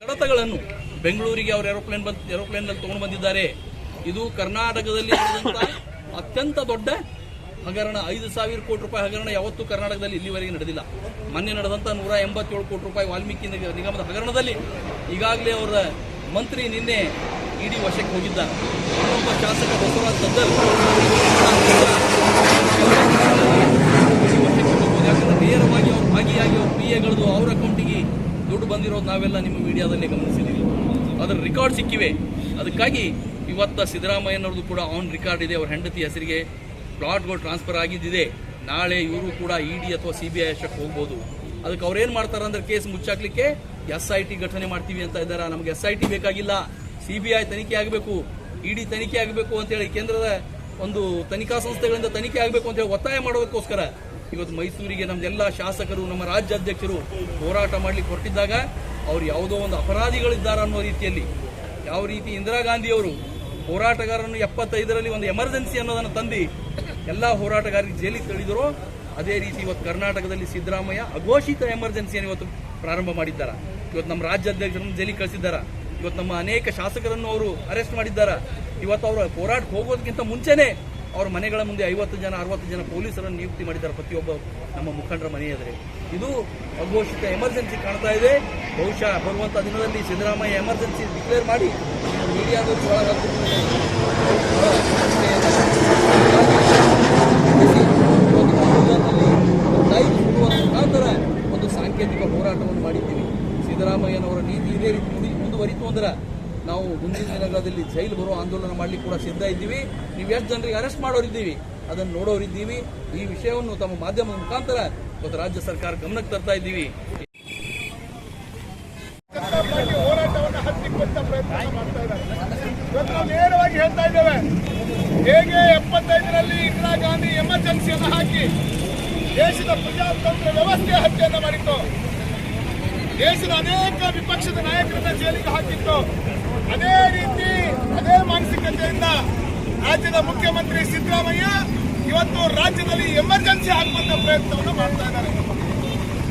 ಕಡತಗಳನ್ನು ಬೆಂಗಳೂರಿಗೆ ಅವರು ಏರೋಪ್ಲೇನ್ ಏರೋಪ್ಲೇನ್ನಲ್ಲಿ ತಗೊಂಡು ಬಂದಿದ್ದಾರೆ. ಇದು ಕರ್ನಾಟಕದಲ್ಲಿ ಅತ್ಯಂತ ದೊಡ್ಡ ಹಗರಣ. ಐದು ಸಾವಿರ ಕೋಟಿ ರೂಪಾಯಿ ಹಗರಣ ಯಾವತ್ತೂ ಕರ್ನಾಟಕದಲ್ಲಿ ಇಲ್ಲಿವರೆಗೆ ನಡೆದಿಲ್ಲ. ಮೊನ್ನೆ ನಡೆದಂತ ನೂರ ಎಂಬತ್ತೇಳು ಕೋಟಿ ರೂಪಾಯಿ ವಾಲ್ಮೀಕಿ ನಿಗ- ನಿಗಮದ ಹಗರಣದಲ್ಲಿ ಈಗಾಗಲೇ ಅವರ ಮಂತ್ರಿ ನಿನ್ನೆ ಇಡಿ ವಶಕ್ಕೆ ಹೋಗಿದ್ದಾರೆ. ಇನ್ನೊಬ್ಬ ಶಾಸಕ ಬಸವರಾಜ್ ಯಾಕಂದ್ರೆ ನೇರವಾಗಿ ಅವರು ಭಾಗಿಯಾಗಿ ಅವರು ಪಿ ಎಗಳದು ಅವ್ರ ಅಕೌಂಟಿಗೆ ದುಡ್ಡು ಬಂದಿರೋದು ನಾವೆಲ್ಲ ನಿಮ್ಮ ಮೀಡಿಯಾದಲ್ಲಿ ಗಮನಿಸಿದ್ದೀವಿ. ಅದರ ರೆಕಾರ್ಡ್ ಸಿಕ್ಕಿವೆ. ಅದಕ್ಕಾಗಿ ಇವತ್ತ ಸಿದ್ದರಾಮಯ್ಯನವ್ರದ್ದು ಕೂಡ ಆನ್ ರೆಕಾರ್ಡ್ ಇದೆ. ಅವ್ರ ಹೆಂಡತಿ ಹೆಸರಿಗೆ ಪ್ಲಾಟ್ಗಳು ಟ್ರಾನ್ಸ್ಫರ್ ಆಗಿದ್ದಿದೆ. ನಾಳೆ ಇವರು ಕೂಡ ಇಡಿ ಅಥವಾ ಸಿ ಬಿ ಐ ಅಷ್ಟಕ್ಕೆ ಹೋಗ್ಬೋದು. ಅದಕ್ಕೆ ಅವ್ರೇನು ಮಾಡ್ತಾರೆ ಅಂದರೆ ಕೇಸ್ ಮುಚ್ಚಾಕ್ಲಿಕ್ಕೆ ಎಸ್ ಐ ಟಿ ಘಟನೆ ಮಾಡ್ತೀವಿ ಅಂತ ಇದ್ದಾರೆ. ನಮಗೆ ಎಸ್ ಐ ಟಿ ಬೇಕಾಗಿಲ್ಲ. ಸಿ ಬಿ ಐ ತನಿಖೆ ಆಗಬೇಕು. ಇಡಿ ತನಿಖೆ ಆಗಬೇಕು ಅಂತೇಳಿ ಕೇಂದ್ರದ ಒಂದು ತನಿಖಾ ಸಂಸ್ಥೆಗಳಿಂದ ತನಿಖೆ ಆಗಬೇಕು ಅಂತೇಳಿ ಒತ್ತಾಯ ಮಾಡೋದಕ್ಕೋಸ್ಕರ ಇವತ್ತು ಮೈಸೂರಿಗೆ ನಮ್ದೆಲ್ಲ ಶಾಸಕರು, ನಮ್ಮ ರಾಜ್ಯಾಧ್ಯಕ್ಷರು ಹೋರಾಟ ಮಾಡ್ಲಿಕ್ಕೆ ಹೊರಟಿದ್ದಾಗ ಅವ್ರು ಯಾವುದೋ ಒಂದು ಅಪರಾಧಿಗಳಿದ್ದಾರೆ ಅನ್ನೋ ರೀತಿಯಲ್ಲಿ ಯಾವ ರೀತಿ ಇಂದಿರಾ ಗಾಂಧಿಯವರು ಹೋರಾಟಗಾರರನ್ನು ಎಪ್ಪತ್ತೈದರಲ್ಲಿ ಒಂದು ಎಮರ್ಜೆನ್ಸಿ ಅನ್ನೋದನ್ನು ತಂದು ಎಲ್ಲ ಹೋರಾಟಗಾರರಿಗೆ ಜೈಲಿಗೆ ತಳ್ಳಿದರೋ. ಅದೇ ರೀತಿ ಇವತ್ತು ಕರ್ನಾಟಕದಲ್ಲಿ ಸಿದ್ದರಾಮಯ್ಯ ಅಘೋಷಿತ ಎಮರ್ಜೆನ್ಸಿಯನ್ನು ಇವತ್ತು ಪ್ರಾರಂಭ ಮಾಡಿದ್ದಾರೆ. ಇವತ್ತು ನಮ್ಮ ರಾಜ್ಯಾಧ್ಯಕ್ಷರನ್ನು ಜೈಲಿಗೆ ಕಳಿಸಿದ್ದಾರೆ. ಇವತ್ತು ನಮ್ಮ ಅನೇಕ ಶಾಸಕರನ್ನು ಅವರು ಅರೆಸ್ಟ್ ಮಾಡಿದ್ದಾರೆ. ಇವತ್ತು ಅವರು ಹೋರಾಟಕ್ಕೆ ಹೋಗೋದಕ್ಕಿಂತ ಮುಂಚೆನೆ ಅವ್ರ ಮನೆಗಳ ಮುಂದೆ ಐವತ್ತು ಜನ, ಅರವತ್ತು ಜನ ಪೊಲೀಸರನ್ನು ನಿಯುಕ್ತಿ ಮಾಡಿದ್ದಾರೆ ಪ್ರತಿಯೊಬ್ಬ ನಮ್ಮ ಮುಖಂಡರ ಮನೆ ಇದು ಅಘೋಷಿತ ಎಮರ್ಜೆನ್ಸಿ ಕಾಣ್ತಾ ಇದೆ. ಬಹುಶಃ ಭಗವಂತ ದಿನದಲ್ಲಿ ಸಿದ್ದರಾಮಯ್ಯ ಎಮರ್ಜೆನ್ಸಿ ಡಿಕ್ಲೇರ್ ಮಾಡಿ ಮೀಡಿಯಾದವರು ಮುಖಾಂತರ ಒಂದು ಸಾಂಕೇತಿಕ ಹೋರಾಟವನ್ನು ಮಾಡಿದ್ದೀವಿ. ಸಿದ್ದರಾಮಯ್ಯನವರ ನೀತಿ ಇದೇ ರೀತಿ ಮುಂದೆ- ಮುಂದುವರಿತು ಅಂದ್ರೆ ನಾವು ಮುಂದಿನ ದಿನಗಳಲ್ಲಿ ಜೈಲು ಬರೋ ಆಂದೋಲನ ಮಾಡಲಿಕ್ಕೆ ಕೂಡ ಸಿದ್ಧ ಇದ್ದೀವಿ. ನೀವು ಎಷ್ಟು ಜನರಿಗೆ ಅರೆಸ್ಟ್ ಮಾಡೋರಿದ್ದೀವಿ, ಅದನ್ನು ನೋಡೋರಿದ್ದೀವಿ. ಈ ವಿಷಯವನ್ನು ತಮ್ಮ ಮಾಧ್ಯಮದ ಮುಖಾಂತರ ಇವತ್ತು ರಾಜ್ಯ ಸರ್ಕಾರ ಗಮನಕ್ಕೆ ತರ್ತಾ ಇದ್ದೀವಿ. ನೇರವಾಗಿ ಹೇಳ್ತಾ ಇದ್ದೇವೆ. ಹೇಗೆ ಎಪ್ಪತ್ತೈದರಲ್ಲಿ ಇಂದಿರಾ ಗಾಂಧಿ ಎಮರ್ಜೆನ್ಸಿಯನ್ನು ಹಾಕಿ ದೇಶದ ಪ್ರಜಾತಂತ್ರ ವ್ಯವಸ್ಥೆ ಹತ್ಯೆಯನ್ನು ಮಾಡಿತ್ತು. ದೇಶದ ಅನೇಕ ವಿಪಕ್ಷದ ನಾಯಕರನ್ನ ಜೈಲಿಗೆ ಹಾಕಿತ್ತು. ಅದೇ ರೀತಿ, ಅದೇ ಮಾನಸಿಕತೆಯಿಂದ ರಾಜ್ಯದ ಮುಖ್ಯಮಂತ್ರಿ ಸಿದ್ದರಾಮಯ್ಯ ಇವತ್ತು ರಾಜ್ಯದಲ್ಲಿ ಎಮರ್ಜೆನ್ಸಿ ಹಾಕುವಂತ ಪ್ರಯತ್ನವನ್ನು ಮಾಡ್ತಾ ಇದ್ದಾರೆ.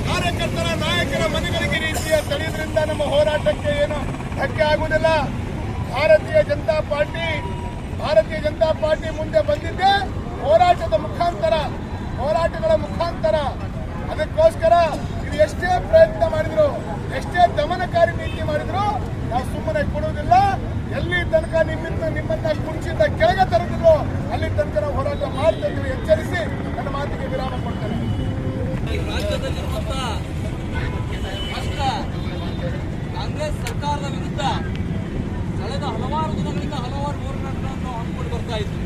ಕಾರ್ಯಕರ್ತರ ನಾಯಕರ ಮನೆಗಳಿಗೆ ರೀತಿಯ ತಡೆಯೋದ್ರಿಂದ ನಮ್ಮ ಹೋರಾಟಕ್ಕೆ ಏನು ಧಕ್ಕೆ ಆಗುವುದಿಲ್ಲ. ಭಾರತೀಯ ಜನತಾ ಪಾರ್ಟಿ, ಭಾರತೀಯ ಜನತಾ ಪಾರ್ಟಿ ಮುಂದೆ ಬಂದಿದ್ದೆ ಹೋರಾಟದ ಮುಖಾಂತರ, ಹೋರಾಟಗಳ ಮುಖಾಂತರ. ಅದಕ್ಕೋಸ್ಕರ ಇದು ಎಷ್ಟೇ ಪ್ರಯತ್ನ ಮಾಡಿದ್ರು, ಎಷ್ಟೇ ದಮನಕಾರಿ ನೀತಿ ಮಾಡಿದ್ರು ನಾವು ಸುಮ್ಮನೆ ಕೊಡುವುದಿಲ್ಲ. ಎಲ್ಲಿ ತನಕ ನಿಮ್ಮಿಂದ ನಿಮ್ಮನ್ನ ಕುಂಚಿಂದ ಕೆಳಗೆ ತರದಿಲ್ಲೋ ಅಲ್ಲಿ ತನಕ ನಾವು ಹೋರಾಟ ಮಾಡ್ತೇವೆ ಎಚ್ಚರಿಸಿ ನನ್ನ ಮಾತಿಗೆ ವಿರಾಮ ಕೊಡ್ತೇನೆ. ಕಾಂಗ್ರೆಸ್ ಸರ್ಕಾರದ ವಿರುದ್ಧ ಕಳೆದ ಹಲವಾರು ದಿನಗಳಿಂದ ಹಲವಾರು ಹೋರಾಟಗಳನ್ನು ಹಮ್ಮಿಕೊಂಡು ಬರ್ತಾ ಇತ್ತು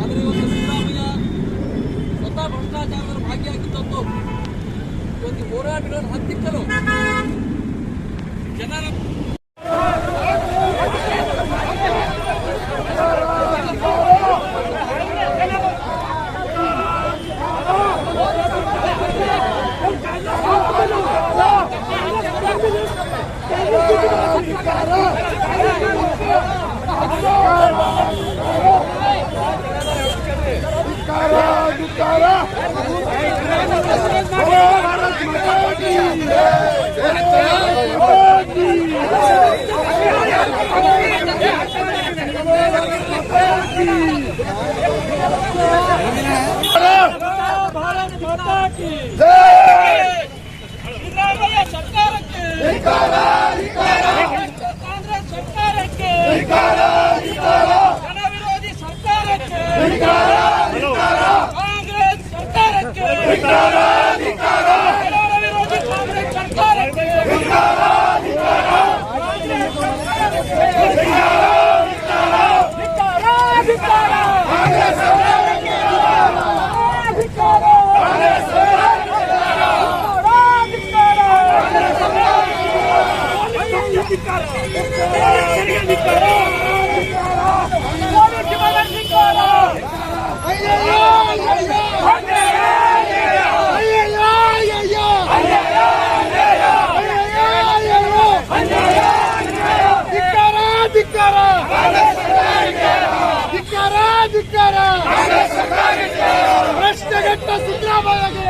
ಆದರೆ ಇವತ್ತು ಸಿದ್ದರಾಮಯ್ಯ ಸ್ವತಃ ಭ್ರಷ್ಟಾಚಾರದಲ್ಲಿ ಭಾಗಿಯಾಗಿದ್ದದ್ದು. ಇವತ್ತು ಹೋರಾಟಗಳನ್ನು ಹತ್ತಿಕ್ಕಲು ಸರ್ಕಾರಕ್ಕೆ ಕಾಂಗ್ರೆಸ್ ಸರ್ಕಾರಕ್ಕೆ ಜನ ವಿರೋಧಿ ಸರ್ಕಾರಕ್ಕೆ ಕಾಂಗ್ರೆಸ್ ಧಿಕ್ಕಾರ ಭ್ರಷ್ಟ ಘಟ್ಟ ಸಿದ್ದರಾಮಯ್ಯಗೆ